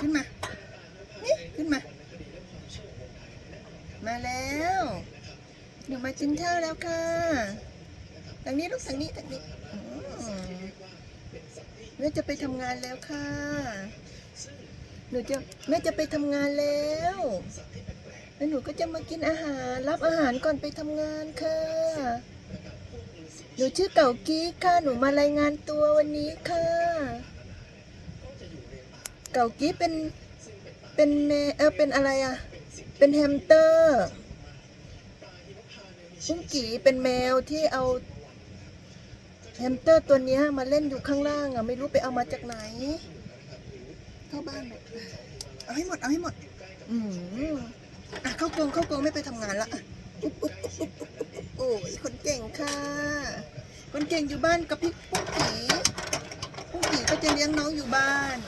ขึ้นมา นี่ขึ้นมา มาแล้วหนูมากินข้าวแล้วค่ะทางนี้ลูกทางนี้ทางนี้แม่จะไปทำงานแล้วค่ะ หนูจะแม่จะไปทำงานแล้วแล้วหนูก็จะมากินอาหาร รับอาหารก่อนไปทำงานค่ะ หนูชื่อเก่ากี้ค่ะ หนูมารายงานตัววันนี้ค่ะ เก่ากี้เป็นเป็นแมเออเป็นอะไรอะเป็นแฮมสเตอร์ปุ้งกีเป็นแมวที่เอาแฮมสเตอร์ตัวนี้มาเล่นอยู่ข้างล่างอะไม่รู้ไปเอามาจากไหนเข้าบ้านหมดเอาให้หมดเอาให้หมด อืมอะเข้ากรงเข้ากรงไม่ไปทำงานละอุ๊บอุ๊บอุ๊บอุ๊บโอ้ยคนเก่งค่ะ คนเก่งอยู่บ้านกับพี่ปุ้งกีปุ้งกีก็จะเลี้ยงน้องอยู่บ้าน